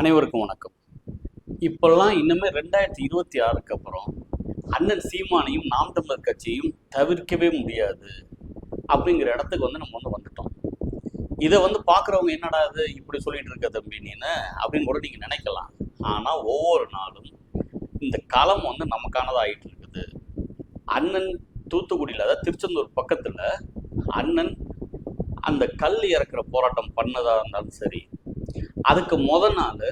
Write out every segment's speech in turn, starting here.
அனைவருக்கும் வணக்கம். இப்போல்லாம் இன்னுமே ரெண்டாயிரத்தி இருபத்தி ஆறுக்கு அப்புறம் அண்ணன் சீமானையும் நாம் தமிழர் கட்சியும் தவிர்க்கவே முடியாது அப்படிங்கிற இடத்துக்கு வந்து நம்ம வந்து வந்துட்டோம். இதை வந்து பார்க்குறவங்க என்னடா இது இப்படி சொல்லிட்டு இருக்க தம்பி நீனு அப்படின்னு கூட நீங்கள் நினைக்கலாம். ஆனால் ஒவ்வொரு நாளும் இந்த களம் வந்து நமக்கானதாகிட்டு இருக்குது. அண்ணன் தூத்துக்குடியில் அதாவது திருச்செந்தூர் பக்கத்தில் அண்ணன் அந்த கல் இறக்குற போராட்டம் பண்ணதாக இருந்தாலும் சரி அதுக்கு முத நாள்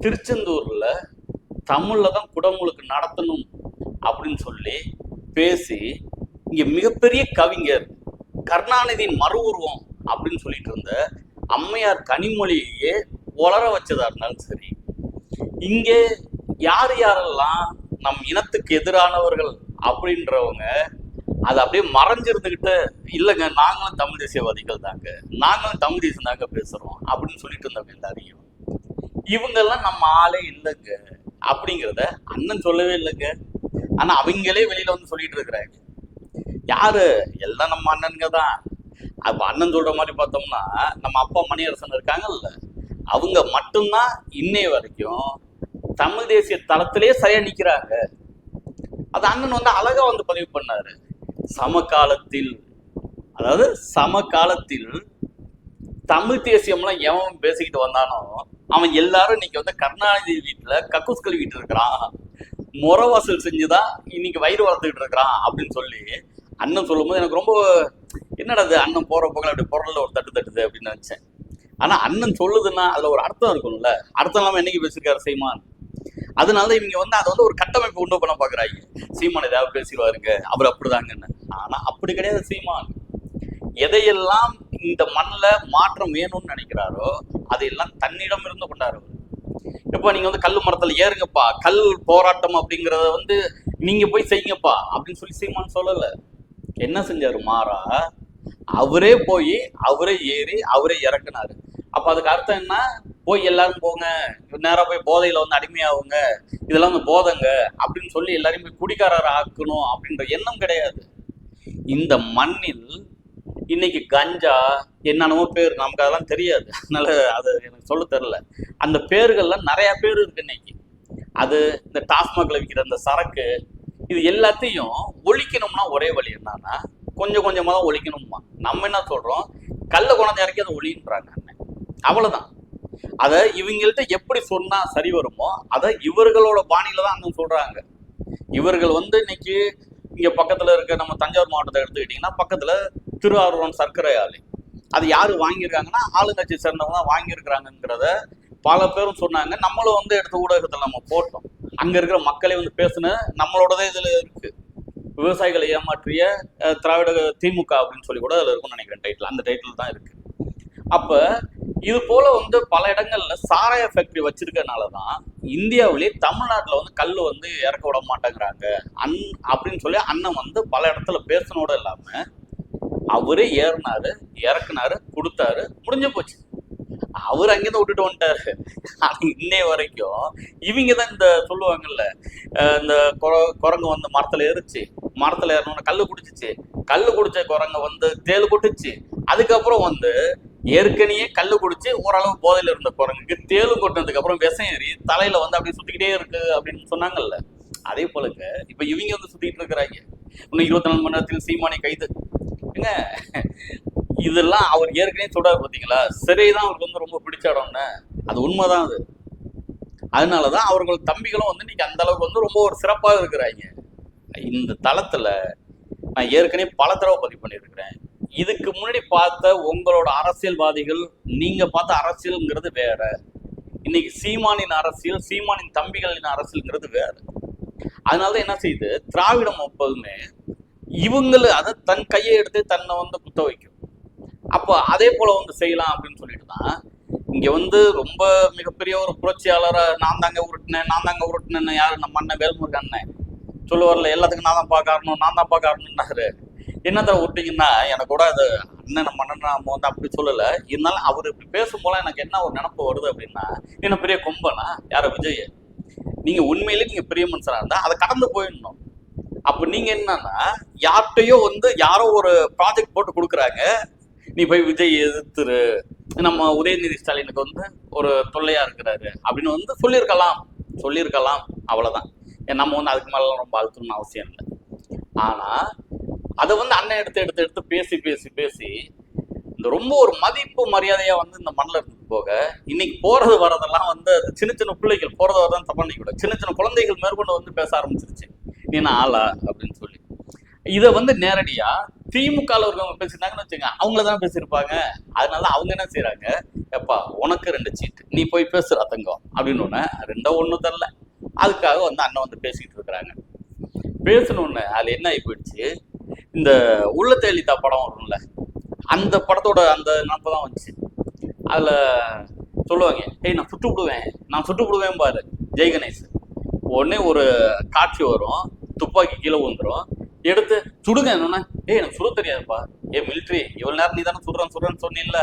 திருச்செந்தூர்ல தமிழ்ல தான் குடமுழுக்கு நடத்தணும் அப்படின்னு சொல்லி பேசி இங்க மிகப்பெரிய கவிஞர் கருணாநிதியின் மறு உருவம் அப்படின்னு சொல்லிட்டு இருந்த அம்மையார் கனிமொழியே உளர வச்சதா இருந்தாலும் சரி இங்கே யார் யாரெல்லாம் நம் இனத்துக்கு எதிரானவர்கள் அப்படின்றவங்க அது அப்படியே மறைஞ்சிருந்துகிட்டு இல்லைங்க நாங்களும் தமிழ் தேசியவாதிகள் தாங்க. நாங்களும் தமிழ் தேசம் தாங்க பேசுறோம் அப்படின்னு சொல்லிட்டு இருந்தோம் எல்லாரையும். இவங்கெல்லாம் நம்ம ஆளே இல்லைங்க. அப்படிங்கிறத அண்ணன் சொல்லவே இல்லைங்க. ஆனா அவங்களே வெளியில வந்து சொல்லிட்டு இருக்கிறாங்க. யாரு? எல்லாம் நம்ம அண்ணனுங்க தான். அப்ப அண்ணன் சொல்ற மாதிரி பார்த்தோம்னா நம்ம அப்பா மணியரசன் இருக்காங்கல்ல அவங்க மட்டும்தான் இன்னைய வரைக்கும் தமிழ் தேசிய தளத்திலே சரியா நிக்கிறாங்க. அது அண்ணன் வந்து அழகா வந்து பதிவு பண்ணாரு. சமகாலத்தில் அதாவது சமகாலத்தில் தமிழ் தேசியம்லாம் எவன் பேசிக்கிட்டு வந்தானோ அவன் எல்லாரும் இன்னைக்கு வந்து கருணாநிதி வீட்டில் கக்கூஸ் கழுவிட்டு இருக்கிறான். முறை வசூல் செஞ்சுதான் இன்னைக்கு வயிறு வளர்த்துக்கிட்டு இருக்கிறான் அப்படின்னு சொல்லி அண்ணன் சொல்லும்போது எனக்கு ரொம்ப என்னடாது அண்ணன் போற போகல அப்படி பொருளில் ஒரு தட்டு தட்டுது அப்படின்னு நினச்சேன். ஆனால் அண்ணன் சொல்லுதுன்னா அதில் ஒரு அர்த்தம் இருக்கும்ல. அர்த்தம் இல்லாமல் என்னைக்கு பேசியிருக்காரு சீமான்? அதனால இவங்க வந்து அதை வந்து ஒரு கட்டமைப்பு உண்டு பண்ண பார்க்குறாங்க சீமான் ஏதாவது பேசிடுவாருங்க அவர் அப்படிதாங்கன்னு. ஆனா அப்படி கிடையாது சீமான். எதையெல்லாம் இந்த மண்ணில் மாற்றம் வேணும்னு நினைக்கிறாரோ அதையெல்லாம் தன்னிடம் இருந்து கொண்டாரு இப்போ நீங்க வந்து கல் மரத்துல ஏறுங்கப்பா கல் போராட்டம் அப்படிங்கிறத வந்து நீங்க போய் செய்யுங்கப்பா அப்படின்னு சொல்லி சீமான் சொல்லல. என்ன செஞ்சாரு? மாறா அவரே போய் அவரே ஏறி அவரே இறக்குனாரு. அப்ப அதுக்கு அர்த்தம் என்ன? போய் எல்லாரும் போங்க நேரா போய் போதையில வந்து அடிமையாகுங்க இதெல்லாம் வந்து போதைங்க அப்படின்னு சொல்லி எல்லாரையும் போய் குடிக்காரர் ஆக்கணும் அப்படின்ற எண்ணம் கிடையாது. இந்த மண்ணில் இன்னைக்கு கஞ்சா என்னென்னமோ பேர் நமக்கு அதெல்லாம் தெரியாது. அதனால அது எனக்கு சொல்ல தெரியல. அந்த பேர்கள்லாம் நிறையா பேர் இருக்கு இன்னைக்கு. அது இந்த டாஸ்மாகில் விற்கிற அந்த சரக்கு இது எல்லாத்தையும் ஒழிக்கணும்னா ஒரே வழி என்னன்னா கொஞ்சம் கொஞ்சமாக தான் ஒழிக்கணுமா நம்ம என்ன சொல்கிறோம் கல்ல குழந்தை இறக்கி அதை ஒழின்றாங்க அண்ணன். அவ்வளோதான் அதை இவங்கள்ட்ட எப்படி சொன்னால் சரி வருமோ அதை இவர்களோட பாணியில தான் அண்ணன் சொல்கிறாங்க இவர்கள் வந்து இன்னைக்கு இங்கே பக்கத்தில் இருக்க நம்ம தஞ்சாவூர் மாவட்டத்தை எடுத்துக்கிட்டிங்கன்னா பக்கத்தில் திருவாரூரம் சர்க்கரை ஆலை. அது யார் வாங்கியிருக்காங்கன்னா ஆளுங்கட்சி சேர்ந்தவங்க தான் வாங்கியிருக்கிறாங்கிறத பல பேரும் சொன்னாங்க. நம்மளும் வந்து எடுத்த ஊடகத்தில் நம்ம போட்டோம். அங்கே இருக்கிற மக்களே வந்து பேசுன நம்மளோடதே இதில் இருக்குது விவசாயிகளை ஏமாற்றிய திராவிட திமுக அப்படின்னு சொல்லி கூட அதில் இருக்கும்னு நினைக்கிறேன் டைட்டில் அந்த டைட்டில் தான் இருக்குது அப்போ இது போல வந்து பல இடங்கள்ல சாராய ஃபேக்டரி வச்சிருக்கனால தான் இந்தியாவிலேயே தமிழ்நாட்டுல வந்து கல் வந்து இறக்க விட மாட்டேங்கிறாங்க. அன் அப்படின்னு சொல்லி அண்ணன் வந்து பல இடத்துல பேசனோட இல்லாம அவரே ஏறினாரு இறக்குனாரு கொடுத்தாரு முடிஞ்சு போச்சு. அவர் அங்கேருந்து விட்டுட்டு வந்துட்டாரு. ஆனால் இன்னைய வரைக்கும் இவங்க தான் இந்த சொல்லுவாங்கல்ல இந்த குர- குரங்கு வந்து மரத்தில் ஏறிச்சு. மரத்தில் ஏறணும்னு கல் குடிச்சிச்சு. கல் குடிச்ச குரங்க வந்து தேல் கொட்டுச்சு. அதுக்கப்புறம் வந்து ஏற்கனவே கல்லு குடிச்சு ஓரளவு போதையில இருந்த குரங்குக்கு தேளு கொட்டினதுக்கு அப்புறம் விஷம் ஏறி தலையில வந்து அப்படியே சுத்திக்கிட்டே இருக்கு அப்படின்னு சொன்னாங்கல்ல. அதே போலங்க இப்ப இவங்க வந்து சுத்திட்டு இருக்கிறாங்க. இன்னும் இருபத்தி நாலு மணி நேரத்தில் சீமானை கைது. ஏங்க இதெல்லாம் அவர் ஏற்கனவே சொல்றாரு பாத்தீங்களா? சிறைதான் அவருக்கு வந்து ரொம்ப பிடிச்ச இடம்னு. அது உண்மைதான் அது. அதனாலதான் அவர்கள் தம்பிகளும் வந்து இன்னைக்கு அந்த அளவுக்கு வந்து ரொம்ப ஒரு சிறப்பாக இருக்கிறாங்க. இந்த தளத்துல நான் ஏற்கனவே பல தடவை பதிவு பண்ணியிருக்கிறேன். இதுக்கு முன்னாடி பார்த்த உங்களோட அரசியல்வாதிகள் நீங்க பார்த்த அரசியல்ங்கிறது வேற. இன்னைக்கு சீமானின் அரசியல் சீமானின் தம்பிகளின் அரசியல்ங்கிறது வேற. அதனாலதான் என்ன செய்யுது? திராவிடம் எப்போதுமே இவங்கள அதை தன் கையை எடுத்து தன்னை வந்து குத்த வைக்கும். அப்போ அதே போல வந்து செய்யலாம் அப்படின்னு சொல்லிட்டு தான் இங்க வந்து ரொம்ப மிகப்பெரிய ஒரு புரட்சியாளரை நான் தாங்க உருட்டினேன் நான் தாங்க உருட்டினேன்னு யாரு? நம்ம அண்ணன் வேல்முருகன் அண்ணன். சொல்லுவார்ல எல்லாத்துக்கும் நான் தான் பார்க்கணும் நான் தான் பார்க்கணும்னாரு என்னத்த விட்டீங்கன்னா எனக்கு கூட அது அண்ணன் நம்ம அண்ணன் நம்ம வந்து அப்படி சொல்லல. இருந்தாலும் அவர் இப்படி பேசும்போது எனக்கு என்ன ஒரு நினப்பு வருது அப்படின்னா என்ன பெரிய கொம்பனா? யார விஜய் நீங்க உண்மையிலே நீங்க பெரிய மனுஷனா இருந்தா அதை கடந்து போயிடணும். அப்ப நீங்க என்னன்னா யார்கிட்டயோ வந்து யாரோ ஒரு ப்ராஜெக்ட் போட்டு கொடுக்குறாங்க. நீ போய் விஜய் எதிர்த்துரு. நம்ம உதயநிதி ஸ்டாலினுக்கு வந்து ஒரு தொல்லையா இருக்கிறாரு அப்படின்னு வந்து சொல்லியிருக்கலாம். சொல்லியிருக்கலாம். அவ்வளவுதான். ஏன் நம்ம வந்து அதுக்கு மேலாம் ரொம்ப அழுத்தணும்னு அவசியம் இல்லை. ஆனா அதை வந்து அண்ணன் எடுத்து எடுத்து எடுத்து பேசி பேசி பேசி இந்த ரொம்ப ஒரு மதிப்பு மரியாதையா வந்து இந்த மண்ணில் இருந்து போக இன்னைக்கு போறது வரதெல்லாம் வந்து அது சின்ன சின்ன பிள்ளைகள் போறது வரதான் தப்பு நினைக்க சின்ன சின்ன குழந்தைகள் மேற்கொண்டு வந்து பேச ஆரம்பிச்சிருச்சு. நீ ஆளா? அப்படின்னு சொல்லி. இதை வந்து நேரடியா திமுக இருக்கவங்க பேசினாங்கன்னு வச்சுங்க அவங்கள தான் பேசியிருப்பாங்க. அதனால அவங்க என்ன செய்யறாங்க எப்பா உனக்கு ரெண்டு சீட்டு நீ போய் பேசுற தங்கம் அப்படின்னு ஒன்று ரெண்டோ ஒன்றும் தெரில. அதுக்காக வந்து அண்ணன் வந்து பேசிக்கிட்டு இருக்கிறாங்க. பேசணுன்னு அதுல என்ன ஆகி போயிடுச்சு? இந்த உள்ள தேலிதா படம் வரும்ல அந்த படத்தோட அந்த நினப்பு தான் வந்துச்சு. அதில் சொல்லுவாங்க ஏய் நான் சுட்டு விடுவேன் நான் சுட்டு விடுவேன் பாரு ஜெய் கணேஷ். உடனே ஒரு காட்சி வரும் துப்பாக்கி கீழே விழுந்துரும். எடுத்து சுடுங்க என்னன்னா ஏய் எனக்கு சுட தெரியாதுப்பா. ஏ மிலிட்ரி இவ்வளோ நேரம் நீ தானே சுடுறேன் சுடுறேன்னு சொன்னில்ல.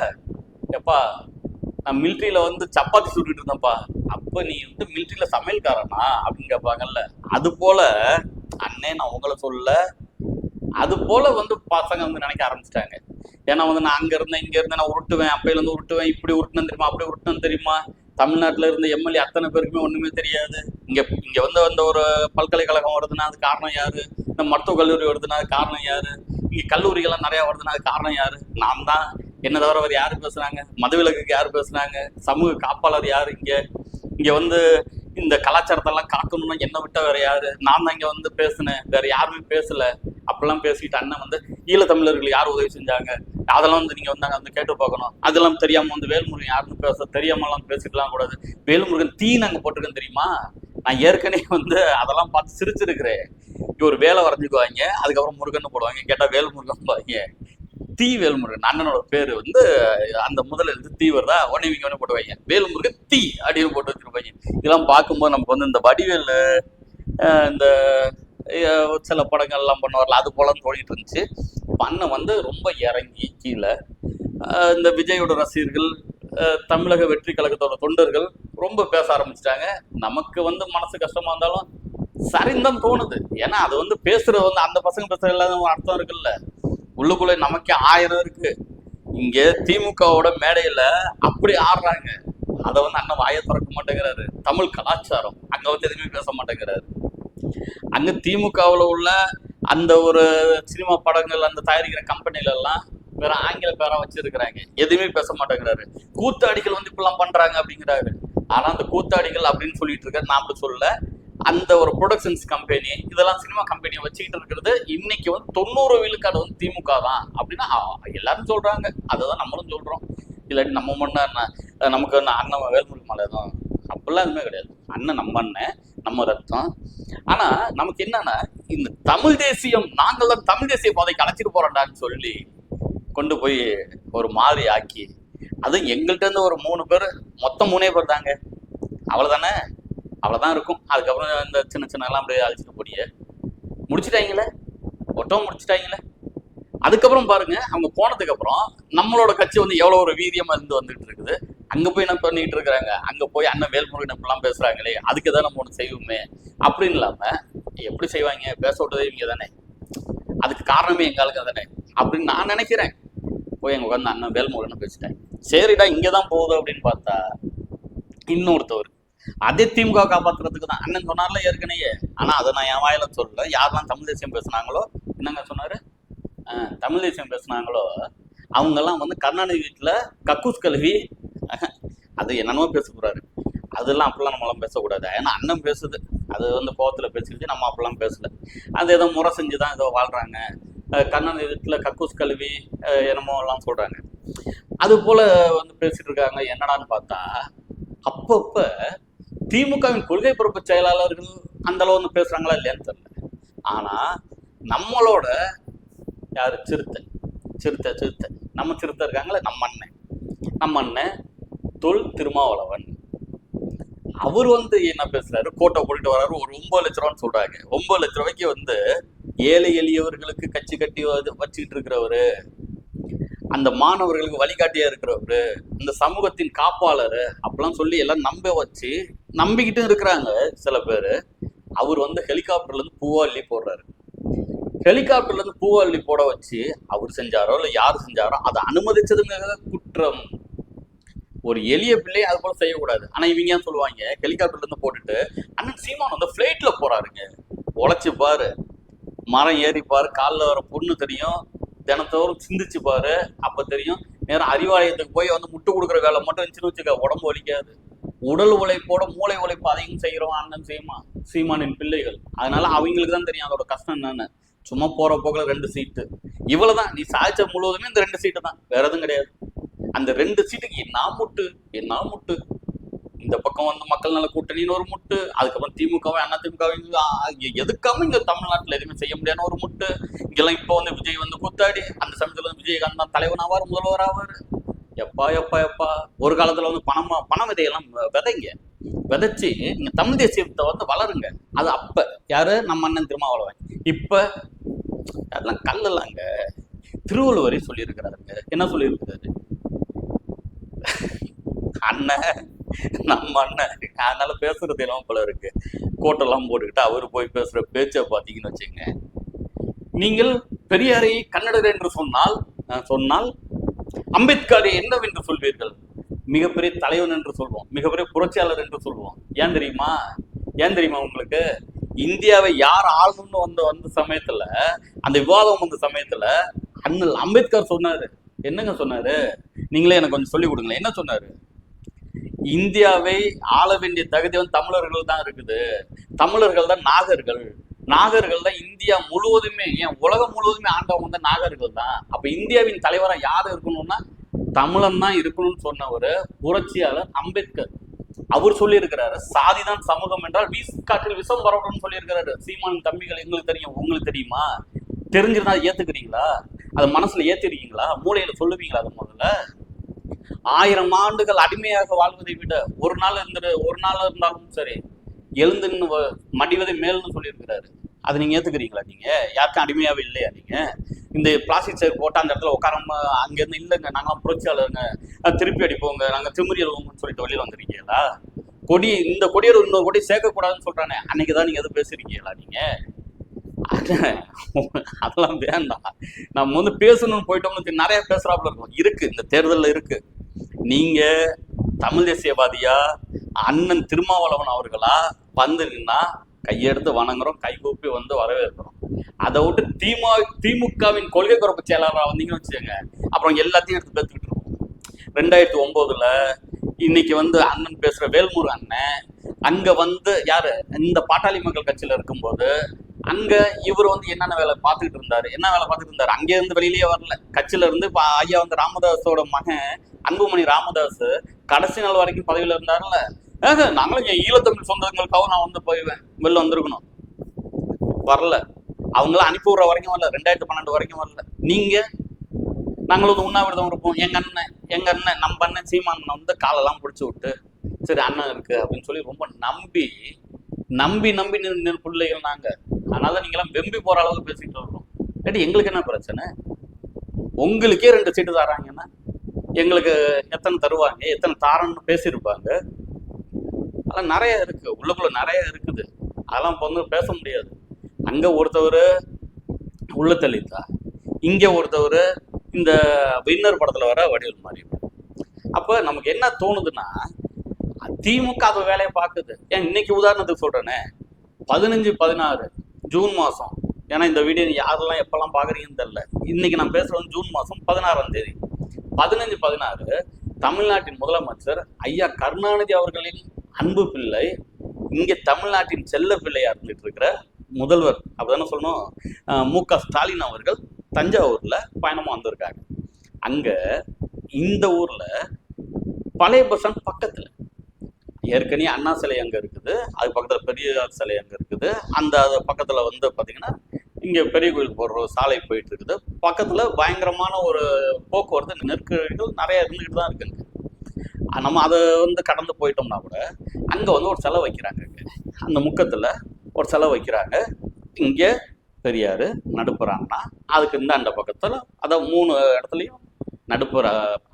எப்பா நான் மிலிட்ரியில் வந்து சப்பாத்தி சுட்டுட்டு இருந்தேன்ப்பா. அப்போ நீ வந்து மிலிட்ரியில் சமையல்காரனா? அப்படின்னு கேட்பாங்கல்ல. அது போல் அண்ணே நான் உங்களை சொல்ல அது போல வந்து பசங்க வந்து நினைக்க ஆரம்பிச்சிட்டாங்க. ஏன்னா வந்து நான் அங்க இருந்தேன் இங்க இருந்தேன் நான் உருட்டுவேன் அப்பையில இருந்து உருட்டுவேன் இப்படி உருட்டுனு தெரியுமா அப்படி உருட்டுனு தெரியுமா? தமிழ்நாட்டுல இருந்த எம்எல்ஏ அத்தனை பேருக்குமே ஒண்ணுமே தெரியாது. இங்க இங்க வந்து அந்த ஒரு பல்கலைக்கழகம் வருதுன்னா அது காரணம் யாரு? இந்த மருத்துவக் கல்லூரி வருதுன்னா அது காரணம் யாரு? இங்க கல்லூரிகள்லாம் நிறைய வருதுன்னா அது காரணம் யாரு? நான் தான். என்ன தவிர வேறு யாரு பேசுனாங்க மதுவிலக்குக்கு யாரு பேசுனாங்க சமூக காப்பாளர் யாரு இங்க? இங்க வந்து இந்த கலாச்சாரத்தெல்லாம் காக்கணும்னா என்ன விட்ட வேற யாரு? நான் தான் இங்க வந்து பேசினேன். வேற யாருமே பேசல. அப்படிலாம் பேசிட்டு அண்ணன் வந்து ஈழத்தமிழர்கள் யார் உதவி செஞ்சாங்க? அதெல்லாம் வந்து நீங்க வந்தாங்க வந்து கேட்டு பார்க்கணும். அதெல்லாம் தெரியாம வந்து வேல்முருகன் யாருன்னு பேச தெரியாமலாம் பேசிக்கலாம் கூடாது. வேல்முருகன் தீ நாங்க போட்டிருக்கேன் தெரியுமா? நான் ஏற்கனவே வந்து அதெல்லாம் பார்த்து சிரிச்சிருக்கிறேன். இங்க ஒரு வேலை வரைஞ்சுக்குவாங்க அதுக்கப்புறம் முருகன் போடுவாங்க. கேட்டா வேல்முருகன் பாங்க தீ வேல்முருகன் அண்ணனோட பேர் வந்து அந்த முதல்ல இருந்து தீ வருதா? உடனே இவங்க ஒன்று போட்டுவாங்க வேல்முருகன் தீ அப்படின்னு போட்டு வச்சிருப்பாங்க. இதெல்லாம் பார்க்கும்போது நமக்கு வந்து இந்த வடிவேல் இந்த சில படங்கள்லாம் பண்ணுவார்ல அது போலன்னு தோணிட்டு இருந்துச்சு இப்ப அண்ணன் வந்து ரொம்ப இறங்கி கீழே. இந்த விஜயோட ரசிகர்கள் தமிழக வெற்றி கழகத்தோட தொண்டர்கள் ரொம்ப பேச ஆரம்பிச்சிட்டாங்க. நமக்கு வந்து மனசு கஷ்டமா இருந்தாலும் சரிந்தான் தோணுது. ஏன்னா அது வந்து பேசுறது வந்து அந்த பசங்க பேசுறது இல்லாத அர்த்தம் இருக்குல்ல. உள்ளுக்குள்ள நமக்கே ஆயிரம் இருக்கு. இங்க திமுகவோட மேடையில அப்படி ஆடுறாங்க. அதை வந்து அண்ணன் வாயை திறக்க மாட்டேங்கிறாரு. தமிழ் கலாச்சாரம். அங்க வந்து எதுவுமே பேச மாட்டேங்கிறாரு. அங்க திமுகவுல உள்ள அந்த ஒரு சினிமா படங்கள் அந்த தயாரிக்கிற கம்பெனில எல்லாம் வேற ஆங்கில பேரா வச்சிருக்கிறாங்க. எதுவுமே பேச மாட்டேங்கிறாரு. கூத்தாடிகள் வந்து இப்பெல்லாம் பண்றாங்க அப்படிங்கிறாரு. ஆனா அந்த கூத்தாடிகள் அப்படின்னு சொல்லிட்டு இருக்காரு நான் அப்படி சொல்லல. அந்த ஒரு ப்ரொடக்ஷன்ஸ் கம்பெனி இதெல்லாம் சினிமா கம்பெனியை வச்சுக்கிட்டு இருக்கிறது இன்னைக்கு வந்து தொண்ணூறு விழுக்காடு வந்து திமுக தான் அப்படின்னா எல்லாரும் சொல்றாங்க. அதை தான் நம்மளும் சொல்றோம். இல்லாட்டி நம்ம மண்ணா என்ன? நமக்கு அண்ணன் வேல்முருகன் மலை தான் அப்படிலாம் எதுவுமே கிடையாது. அண்ணன் நம்ம அண்ணன். நம்ம ரத்தம். ஆனா நமக்கு என்னன்னா இந்த தமிழ் தேசியம் நாங்கள் தான் தமிழ் தேசிய பாதைக்கு அழைச்சிட்டு போறோம்டான்னு சொல்லி கொண்டு போய் ஒரு மாதிரி ஆக்கி அதுவும் எங்கள்கிட்ட இருந்து ஒரு மூணு பேர் மொத்தம் மூணே பேர் தாங்க. அவ்வளவுதானே? அவ்வளவுதான் இருக்கும். அதுக்கப்புறம் இந்த சின்ன சின்ன எல்லாம் அப்படியே அழைச்சிட்டு போடிய முடிச்சிட்டாங்களே? ஒட்டம் முடிச்சிட்டாங்களே? அதுக்கப்புறம் பாருங்க அவங்க போனதுக்கு அப்புறம் நம்மளோட கட்சி வந்து எவ்வளவு ஒரு வீரியமா இருந்து வந்துட்டு இருக்குது. அங்க போய் என்ன பண்ணிட்டு இருக்கிறாங்க? அங்க போய் அண்ணன் வேல்முருகன் இப்படிலாம் பேசுறாங்களே அதுக்கு தான் நம்ம ஒன்று செய்வோமே. அப்படின்னு இல்லாம எப்படி செய்வாங்க? பேச விட்டதே இவங்க தானே. அதுக்கு காரணமே எங்களுக்கு தானே. அப்படின்னு நான் நினைக்கிறேன். போய் எங்க உட்காந்து அண்ணன் வேல்முருகன் பேசிட்டேன். சரிடா இங்கதான் போகுது அப்படின்னு பார்த்தா இன்னொருத்தவர். அதே திமுக காப்பாத்துறதுக்கு தான். அண்ணன் சொன்னார்ல ஏற்கனவே. ஆனா அதை நான் என் வாயில சொல்லல. யாரெல்லாம் தமிழ் தேசியம் பேசுனாங்களோ என்னங்க சொன்னாரு? தமிழ் தேசியம் பேசுனாங்களோ அவங்கெல்லாம் வந்து கருணாநிதி வீட்டுல கக்கூஸ் கழுவி அது என்னென்னமோ பேச போறாரு. அதெல்லாம் அப்பெல்லாம் நம்மளாம் பேசக்கூடாது. ஏன்னா அண்ணன் பேசுது. அது வந்து கோவத்துல பேசிக்கிட்டு நம்ம அப்பெல்லாம் பேசல. அது ஏதோ முறை செஞ்சு தான் ஏதோ வாழ்கிறாங்க கண்ணன் வீட்டில் வீட்டுல கக்கூஸ் கழுவி என்னமோ எல்லாம் சொல்கிறாங்க அது போல வந்து பேசிட்டு இருக்காங்க. என்னடான்னு பார்த்தா அப்பப்ப திமுகவின் கொள்கை பொறுப்பு செயலாளர்கள் அந்த அளவு வந்து பேசுறாங்களா இல்லையான்னு தெரில ஆனா நம்மளோட யாரு? சிறுத்தை. சிறுத்தை சிறுத்தை. நம்ம சிறுத்தை இருக்காங்களே நம்ம அண்ணன். நம்ம அண்ணன் தொல் திருமாவளவன். அவர் வந்து என்ன பேசுறாரு? கோட்டை போட்டுட்டு வராரு. ஒரு ஒன்பது லட்ச ரூபான்னு சொல்றாங்க. ஒன்பது லட்ச ரூபாய்க்கு வந்து ஏழை எளியவர்களுக்கு கட்சி கட்டி வச்சுக்கிட்டு இருக்கிறவரு அந்த மாணவர்களுக்கு வழிகாட்டியா இருக்கிறவரு இந்த சமூகத்தின் காப்பாளர் அப்படிலாம் சொல்லி எல்லாம் நம்ப வச்சு நம்பிக்கிட்டும் இருக்கிறாங்க சில பேர். அவர் வந்து ஹெலிகாப்டர்ல இருந்து பூவாள்ளி போடுறாரு. ஹெலிகாப்டர்ல இருந்து பூவாள்ளி போட வச்சு அவர் செஞ்சாரோ இல்லை யார் செஞ்சாரோ அதை அனுமதிச்சதுங்க குற்றம். ஒரு எளிய பிள்ளை அது போல செய்யக்கூடாது. ஆனா இவங்க ஏன் சொல்லுவாங்க? ஹெலிகாப்டர்ல இருந்து போட்டுட்டு அண்ணன் சீமான் வந்து பிளைட்ல போறாருங்க. உழைச்சு பாரு. மரம் ஏறி பாரு. காலில் வர புண்ணு தெரியும். தினத்தோறும் சிந்திச்சு பாரு. அப்ப தெரியும். நேரம் அறிவாலயத்துக்கு போய் வந்து முட்டு கொடுக்குற வேலை மட்டும் இருந்துச்சுன்னு வச்சுக்க உடம்பு வலிக்காது. உடல் உழைப்போட மூளை உழைப்பு அதையும் செய்கிறோம் அண்ணன் சீமா சீமானின் பிள்ளைகள். அதனால அவங்களுக்கு தான் தெரியும் அதோட கஷ்டம் என்னன்னு. சும்மா போற போக்கில் ரெண்டு சீட்டு இவ்வளவுதான். நீ சாதிச்ச முழுவதுமே இந்த ரெண்டு சீட்டு தான். வேற எதுவும் கிடையாது. அந்த ரெண்டு சீட்டுக்கு என்ன முட்டு என்ன முட்டு. இந்த பக்கம் வந்து மக்கள் நல கூட்டணின்னு ஒரு முட்டு அதுக்கப்புறம் திமுகவும் அண்ணா திமுகவும் எதுக்காம இங்க தமிழ்நாட்டுல எதுவுமே செய்ய முடியாதுன்னு ஒரு முட்டு. இங்கெல்லாம் இப்போ வந்து விஜய் வந்து கூத்தாடி அந்த சமயத்துல வந்து விஜயகாந்த் தான் தலைவன் ஆவார் முதல்வர் ஆவார். எப்பா எப்பா எப்பா. ஒரு காலத்துல வந்து பணமா பண விதையெல்லாம் விதைங்க. விதைச்சு நீங்க தமிழ் தேசியத்தை வந்து வளருங்க. அது அப்ப. யாரு? நம்ம அண்ணன் திருமாவளவன். இப்ப அதெல்லாம் கல்லலாங்க திருவள்ளுவரே சொல்லியிருக்கிறாருங்க. என்ன சொல்லியிருக்கிறாரு? அண்ணன் நம்ம அண்ணன். அதனால பேசுறது எல்லாம் போல இருக்கு. கோட்டெல்லாம் போட்டுக்கிட்டு அவர் போய் பேசுற பேச்சை பார்த்தீங்கன்னு வச்சுங்க நீங்கள் பெரியாரை கன்னடர் என்று சொன்னால் சொன்னால் அம்பேத்கரை என்னவென்று சொல்வீர்கள்? மிகப்பெரிய தலைவன் என்று சொல்வோம். மிகப்பெரிய புரட்சியாளர் என்று சொல்வோம். ஏன் தெரியுமா? ஏன் தெரியுமா உங்களுக்கு? இந்தியாவை யார் ஆளணும்னு வந்த வந்த சமயத்துல அந்த விவாதம் வந்த சமயத்துல அண்ணல் அம்பேத்கர் சொன்னாரு. என்னங்க சொன்னாரு? நீங்களே எனக்கு கொஞ்சம் சொல்லி கொடுங்களேன். என்ன சொன்னாரு? இந்தியாவை ஆள வேண்டிய தகுதி வந்து தமிழர்கள் தான் இருக்குது. தமிழர்கள் தான் நாகர்கள். நாகர்கள் தான் இந்தியா முழுவதுமே ஏன் உலகம் முழுவதுமே ஆண்டவங்க வந்து நாகர்கள் தான். அப்ப இந்தியாவின் தலைவராக யார் இருக்கணும்னா தமிழன் தான் இருக்கணும்னு சொன்னவர் புரட்சியாளர் அம்பேத்கர். அவர் சொல்லியிருக்கிறாரு சாதிதான் சமூகம் என்றால் வீஸ் காற்றில் விஷம் வரணும்னு சொல்லியிருக்கிறாரு. சீமான் தம்பிகள் எங்களுக்கு தெரியும் உங்களுக்கு தெரியுமா? தெரிஞ்சிருந்தா ஏத்துக்கிறீங்களா? அதை மனசுல ஏத்திருக்கீங்களா மூளையில சொல்லுவீங்களா அதை முதல்ல? ஆயிரம் ஆண்டுகள் அடிமையாக வாழ்வதை விட ஒரு நாள் இருந்துட்டு ஒரு நாள் இருந்தாலும் சரி எழுந்துன்னு மடிவதை மேல்னு சொல்லியிருக்கிறாரு. அதை நீங்க ஏத்துக்கிறீங்களா நீங்க? யாருக்கும் அடிமையாவே இல்லையா நீங்க? இந்த பிளாஸ்டிக் சேர் போட்டா அந்த இடத்துல உட்காராம அங்க இருந்து இல்லைங்க நாங்களாம் புரட்சியாளருங்க. திருப்பி அடிப்போங்க நாங்க திமிரி எழுவோம்னு சொல்லிட்டு வெளியில் வந்திருக்கீங்களா? கொடி இந்த கொடியோட இன்னொரு கொடி சேர்க்கக்கூடாதுன்னு சொல்றானே. அன்னைக்கு தான் நீங்க எதுவும் பேசுறீங்களா நீங்க? அதெல்லாம் வேண்டாம். நம்ம வந்து பேசணும்னு போயிட்டோம்னு நிறைய பேசுறாப்புல இருக்கும். இருக்கு இந்த தேர்தலில் இருக்கு. நீங்க தமிழ் தேசியவாதியா அண்ணன் திருமாவளவன் அவர்களா வந்து நின்னா கையெடுத்து வணங்குறோம் கைகூப்பி வந்து வரவேற்கிறோம். அதை விட்டு திமுக திமுகவின் கொள்கை குறைப்பு செயலாளராக வந்தீங்கன்னு வச்சுக்கோங்க. அப்புறம் எல்லாத்தையும் எடுத்து பேத்துக்கிட்டு இருக்கோம். ரெண்டாயிரத்தி ஒன்பதுல இன்னைக்கு வந்து அண்ணன் பேசுற வேல்முரு அண்ணன் அங்க வந்து யாரு? இந்த பாட்டாளி மக்கள் கட்சியில இருக்கும்போது அங்க இவர் வந்து என்னென்ன வேலை பார்த்துக்கிட்டு இருந்தாரு? என்ன வேலை பார்த்துட்டு இருந்தாரு? அங்கே இருந்து வெளியிலேயே வரல. கட்சியில இருந்து ஐயா வந்து ராமதாஸோட மகன் அன்புமணி ராமதாஸ் கடைசி நாள் வரைக்கும் பதவியில இருந்தாருல்ல? நாங்களும் என் ஈழத்தமிழ் சொந்தங்களுக்காக நான் வந்து போயிடுவேன் வெளில வந்திருக்கணும். வரல. அவங்களாம் அனுப்பி விடுற வரைக்கும் வரல. ரெண்டாயிரத்தி பன்னெண்டு வரைக்கும் வரல. நீங்க? நாங்களும் வந்து உண்ணாவிரதம் இருப்போம். எங்க அண்ணன் எங்க அண்ணன் நம்ம அண்ணன் சீமான் வந்து காலெல்லாம் பிடிச்சி விட்டு சரி அண்ணன் இருக்கு அப்படின்னு சொல்லி ரொம்ப நம்பி நம்பி நம்பி நின்று பிள்ளைகள் நாங்க. அதனால நீங்களாம் வெம்பி போற அளவுக்கு பேசிட்டு இருக்கோம் எங்களுக்கு என்ன பிரச்சனை? உங்களுக்கே ரெண்டு சீட்டு தராங்கன்னா எங்களுக்கு எத்தனை தருவாங்க எத்தனை தாரன்னு பேசியிருப்பாங்க. அதெல்லாம் நிறைய இருக்குது உள்ளுக்குள்ளே நிறைய இருக்குது. அதெல்லாம் இப்போ வந்து பேச முடியாது. அங்கே ஒருத்தவர் உள்ள தெளித்தா இங்கே ஒருத்தவர் இந்த வின்னர் படத்தில் வர வடிவல் மாதிரி அப்போ நமக்கு என்ன தோணுதுன்னா திமுக அது வேலையை பார்க்குது. ஏன் இன்னைக்கு உதாரணத்துக்கு சொல்கிறேனே பதினஞ்சு பதினாறு ஜூன் மாதம் ஏன்னா இந்த வீடியோ யாரெல்லாம் எப்போல்லாம் பார்க்குறீங்கன்னு தெரில இன்னைக்கு நான் பேசுறது ஜூன் மாதம் பதினாறாம் தேதி. பதினஞ்சு பதினாறு தமிழ்நாட்டின் முதலமைச்சர் ஐயா கருணாநிதி அவர்களின் அன்பு பிள்ளை இங்கே தமிழ்நாட்டின் செல்ல பிள்ளையா இருந்துட்டு இருக்கிற முதல்வர் அப்படிதானே சொல்லணும்? அஹ் மு க ஸ்டாலின் அவர்கள் தஞ்சாவூர்ல பயணமா வந்திருக்காங்க. அங்க இந்த ஊர்ல பழைய பஸ் ஸ்டாண்ட் பக்கத்துல ஏற்கனவே அண்ணா சிலை அங்கே இருக்குது அது பக்கத்தில் பெரியார் சிலை அங்கே இருக்குது. அந்த அது பக்கத்தில் வந்து பார்த்தீங்கன்னா இங்கே பெரிய கோயில் போடுற ஒரு சாலை போயிட்டு இருக்குது. பக்கத்தில் பயங்கரமான ஒரு போக்குவரத்து நெருக்கடிகள் நிறைய இருந்துகிட்டு தான் இருக்குங்க நம்ம அதை வந்து கடந்து போயிட்டோம்னா கூட அங்கே வந்து ஒரு சிலை வைக்கிறாங்க அந்த முக்கத்தில் ஒரு சிலை வைக்கிறாங்க. இங்கே பெரியார் நடுப்புறாங்கன்னா அதுக்கு இந்த அந்த பக்கத்தில் அதான் மூணு இடத்துலையும் நடுப்புற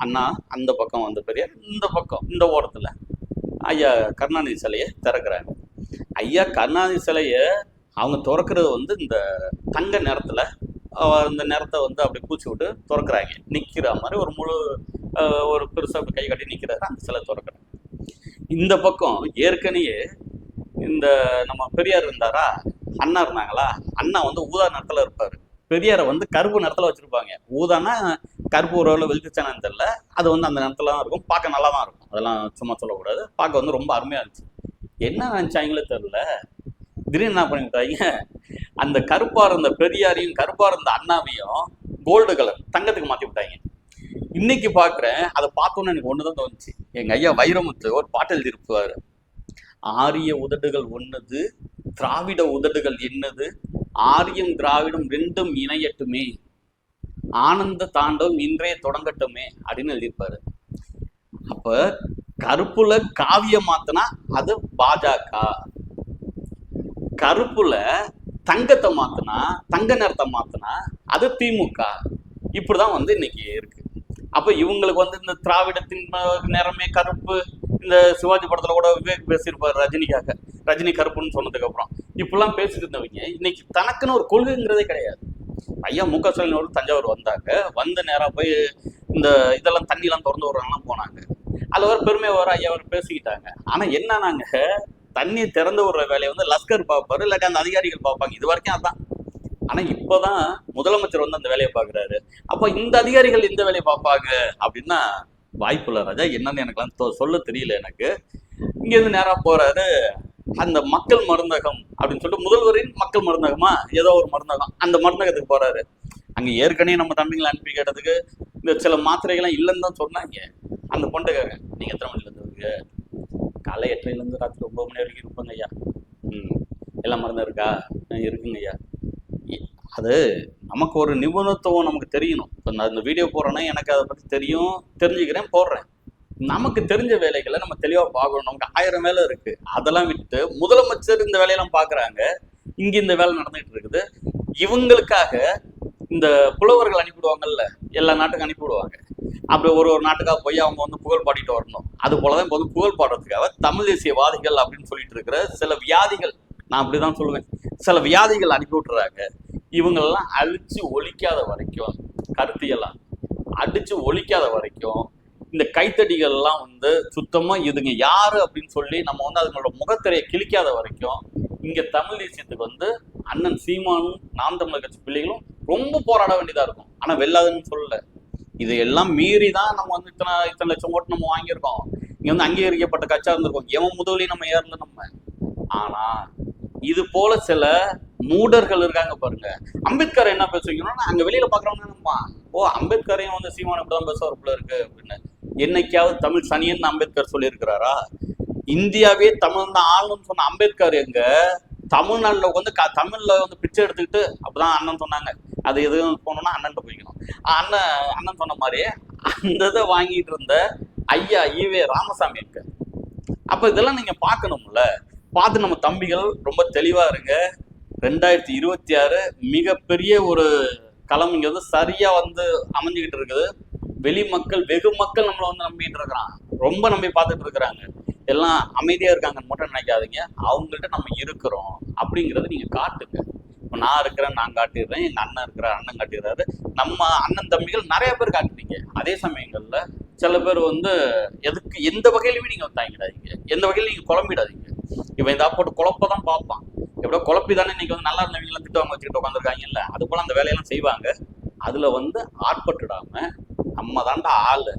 அண்ணா அந்த பக்கம் வந்து பெரியார் இந்த பக்கம் இந்த ஓரத்தில் ஐயா கருணாநிதி சிலையை திறக்கிறாங்க ஐயா கருணாநிதி சிலையை அவங்க திறக்கிறது வந்து இந்த தங்க நேரத்தில் அந்த நேரத்தை நிறத்தை வந்து அப்படி பூச்சி விட்டு திறக்கிறாங்க. நிற்கிற மாதிரி ஒரு முழு ஒரு பெருசாக அப்படி கை கட்டி நிற்கிறாரு அந்த சிலை திறக்கிறாங்க இந்த பக்கம் ஏற்கனவே இந்த நம்ம பெரியார் இருந்தாரா? அண்ணா இருந்தாங்களா? அண்ணா வந்து ஊதா நேரத்தில் இருப்பார். பெரியாரை வந்து கருப்பு நிறத்தில் வச்சுருப்பாங்க. ஊதானா கருப்பு உறவில் வெளிச்சச்சானு தெரியல. அது வந்து அந்த நிறத்துல தான் இருக்கும். பார்க்க நல்லா தான் இருக்கும். அதெல்லாம் சும்மா சொல்லக்கூடாது. பார்க்க வந்து ரொம்ப அருமையாக இருந்துச்சு. என்ன நினச்சாங்களோ தெரில திடீர்னு என்ன பண்ணிவிட்டாங்க அந்த கருப்பாக இருந்த பெரியாரையும் கருப்பாக இருந்த அண்ணாவையும் கோல்டு கலர் தங்கத்துக்கு மாற்றி விட்டாங்க. இன்னைக்கு பார்க்குறேன் அதை பார்த்தோன்னே எனக்கு ஒன்று தான் தோணுச்சு. எங்கள் ஐயா வைரமுத்து ஒரு பாட்டு எழுதியிருப்பாரு. ஆரிய உதடுகள் ஒன்றுது திராவிட உதடுகள் என்னது? ஆரியம் திராவிடம் ரெண்டும் இணையட்டுமே. ஆனந்த தாண்டவம் இன்றைய தொடங்கட்டுமே அப்படின்னு எழுதியிருப்பாரு. அப்போ கருப்புல காவியம் மாத்தினா அது பாஜக. கருப்புல தங்கத்தை மாத்தினா தங்க நிறத்தை மாத்தினா அது திமுக. இப்படிதான் வந்து இன்னைக்கு இருக்கு. அப்ப இவங்களுக்கு வந்து இந்த திராவிடத்தின் நிறமே கருப்பு. இந்த சிவாஜி படத்துல கூட விவேக் பேசியிருப்பார் ரஜினிக்காக. ரஜினி கருப்புன்னு சொன்னதுக்கு அப்புறம். இப்பெல்லாம் பேசிட்டு இருந்தவங்க இன்னைக்கு தனக்குன்னு ஒரு கொள்கைங்கிறதே கிடையாது. ஐயா மு க. ஸ்டாலின் அவர்கள் தஞ்சாவூர் வந்தாங்க. வந்த நேராக போய் இந்த இதெல்லாம் தண்ணிலாம் திறந்து விடுறாங்கலாம் போனாங்க. அதுல ஒரு பெருமை வர ஐயா அவர் பேசிக்கிட்டாங்க. ஆனா என்னன்னாங்க தண்ணி திறந்து விடுற வேலையை வந்து லஸ்கர் பார்ப்பாரு இல்லாட்டி அந்த அதிகாரிகள் பார்ப்பாங்க. இது வரைக்கும் அதான். ஆனா இப்போதான் முதலமைச்சர் வந்து அந்த வேலையை பார்க்குறாரு. அப்போ இந்த அதிகாரிகள் இந்த வேலையை பார்ப்பாங்க அப்படின்னா வாய்ப்புள்ள ராஜா. என்னன்னு எனக்குலாம் தொ- சொல்ல தெரியல எனக்கு. இங்க இருந்து நேரா போறாரு அந்த மக்கள் மருந்தகம் அப்படின்னு சொல்லிட்டு முதல்வரின் மக்கள் மருந்தகமா? ஏதோ ஒரு மருந்தகம். அந்த மருந்தகத்துக்கு போறாரு. அங்க ஏற்கனவே நம்ம தம்பிங்களை அனுப்பி கேட்டதுக்கு இந்த சில மாத்திரைகள்லாம் இல்லைன்னு தான் சொன்னாங்க. அந்த பொண்ணுக்காக. நீங்க எத்தனை மணில இருந்து காலை எட்டரைல இருந்து ராத்திரி ஒன்பது மணி வரைக்கும் இருப்பாங்க ஐயா. ம். எல்லா மருந்தும் இருக்கா? "ஆ, இருக்குங்க ஐயா. அது நமக்கு ஒரு நிபுணத்துவம் நமக்கு தெரியணும். இப்போ நான் இந்த வீடியோ போடுறேன்னா எனக்கு அதை பற்றி தெரியும் தெரிஞ்சுக்கிறேன் போடுறேன். நமக்கு தெரிஞ்ச வேலைகளை நம்ம தெளிவாக பார்க்கணும். நமக்கு ஆயிரம் வேலை இருக்கு. அதெல்லாம் விட்டு முதலமைச்சர் இந்த வேலையெல்லாம் பார்க்குறாங்க. இங்க இந்த வேலை நடந்துகிட்டு இருக்குது. இவங்களுக்காக இந்த புலவர்கள் அனுப்பிவிடுவாங்கல்ல எல்லா நாட்டுக்கும் அனுப்பிவிடுவாங்க. அப்படி ஒரு ஒரு நாட்டுக்காக போய் அவங்க வந்து புகழ் பாடிட்டு வரணும். அது போலதான் இப்போ வந்து புகழ் பாடுறதுக்காக தமிழ் தேசியவாதிகள் அப்படின்னு சொல்லிட்டு இருக்கிற சில வியாதிகள் நான் அப்படிதான் சொல்லுவேன். சில வியாதிகள் அனுப்பி விட்டுறாங்க. இவங்களெல்லாம் அழிச்சு ஒழிக்காத வரைக்கும் கருத்தியெல்லாம் அடிச்சு ஒழிக்காத வரைக்கும் இந்த கைத்தடிகள்லாம் வந்து சுத்தமா இதுங்க யாரு அப்படின்னு சொல்லி நம்ம வந்து அதுங்களோட முகத்திரையை கிழிக்காத வரைக்கும் இங்க தமிழ் தேசியத்துக்கு வந்து அண்ணன் சீமானும் நாம் தமிழர் கட்சி பிள்ளைகளும் ரொம்ப போராட வேண்டியதா இருக்கும். ஆனா வெல்லாதுன்னு சொல்லல. இதையெல்லாம் மீறி தான் நம்ம வந்து இத்தனை இத்தனை லட்சம் ஓட்டு நம்ம வாங்கியிருக்கோம். இங்க வந்து அங்கீகரிக்கப்பட்ட கட்சியாக இருந்திருக்கோம். எவன் முதலையும் நம்ம ஏறல நம்ம. ஆனா இது போல சில மூடர்கள் இருக்காங்க பாருங்க. அம்பேத்கர் என்ன பேசுவீங்கன்னா அங்க வெளியில பாக்குறவங்க என்னம்மா ஓ அம்பேத்கரையும் வந்து சீமான் இப்படிதான் பேசுவார் போல இருக்கு அப்படின்னு. என்னைக்காவது தமிழ் சனியன் அம்பேத்கர் சொல்லியிருக்கிறாரா? இந்தியாவே தமிழ் தான் ஆளுன்னு சொன்ன அம்பேத்கர் எங்க? தமிழ்நாட்டில் வந்து க- தமிழ்ல வந்து பிச்சை எடுத்துக்கிட்டு அப்பதான் அண்ணன் சொன்னாங்க. அது எதுவும் போனோம்னா அண்ணன் போய்க்கணும். அண்ணன் அண்ணன் சொன்ன மாதிரி அந்த இதை வாங்கிட்டு இருந்த ஐயா ஈவே ராமசாமி இருக்கு. அப்ப இதெல்லாம் நீங்க பார்க்கணும்ல? பார்த்து நம்ம தம்பிகள் ரொம்ப தெளிவா இருங்க. ரெண்டாயிரத்தி இருபத்தி ஆறு மிகப்பெரிய ஒரு களம் இங்க வந்து சரியா வந்து அமைஞ்சுக்கிட்டு இருக்குது. வெளி மக்கள் வெகு மக்கள் நம்மளை வந்து நம்பிட்டு இருக்கிறான். ரொம்ப நம்பி பார்த்துட்டு இருக்கிறாங்க. எல்லாம் அமைதியா இருக்காங்கன்னு மட்டும் நினைக்காதீங்க. அவங்கள்ட்ட நம்ம இருக்கிறோம் அப்படிங்கிறத நீங்க காட்டுங்க. இப்போ நான் இருக்கிறேன் நான் காட்டிடுறேன் எங்கள் அண்ணன் இருக்கிற அண்ணன் காட்டிடுறாரு. நம்ம அண்ணன் தம்பிகள் நிறைய பேர் காட்டுறீங்க அதே சமயங்களில் சில பேர் வந்து எதுக்கு எந்த வகையிலுமே நீங்கள் வந்து தாங்கிடாதீங்க எந்த வகையிலும் நீங்கள் குழம்பிடாதீங்க. இவன் இந்த போட்டு குழப்ப தான் பார்ப்பான். எப்படியோ குழப்பி தானே இன்னைக்கு வந்து நல்லா இருந்தவங்கள திட்டுவாங்க வச்சுக்கிட்டு உட்காந்துருக்காங்கல்ல அது போல் அந்த வேலையெல்லாம் செய்வாங்க. அதில் வந்து ஆட்பட்டுடாம நம்ம தாண்டா ஆள்.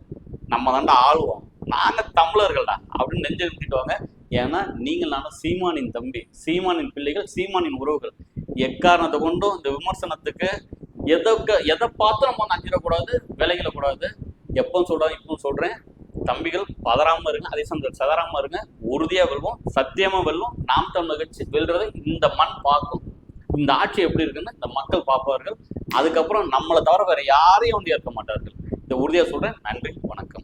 நம்ம தாண்டா ஆளுவோம். நாங்கள் தமிழர்கள்டா அப்படின்னு நெஞ்சு நிறுத்திட்டுவாங்க ஏன்னா நீங்கள் நானும் சீமானின் தம்பி சீமானின் பிள்ளைகள் சீமானின் உறவுகள். எக்காரணத்தை கொண்டும் இந்த விமர்சனத்துக்கு எதை எதை பார்த்து நம்ம வந்து அஞ்சிடக்கூடாது விலகிடக்கூடாது. எப்பவும் சொல்றேன் இப்பவும் சொல்றேன். தம்பிகள் பதறாம இருங்க அதே சமயத்தில் சதறாம இருங்க. உறுதியா வெல்வோம் சத்தியமா வெல்வோம். நாம் தமிழ் கட்சி வெல்றதை இந்த மண் பார்க்கும். இந்த ஆட்சி எப்படி இருக்குன்னு இந்த மக்கள் பார்ப்பார்கள். அதுக்கப்புறம் நம்மளை தவிர வேற யாரையும் வந்து ஏற்க மாட்டார்கள். இதை உறுதியாக சொல்றேன். நன்றி வணக்கம்.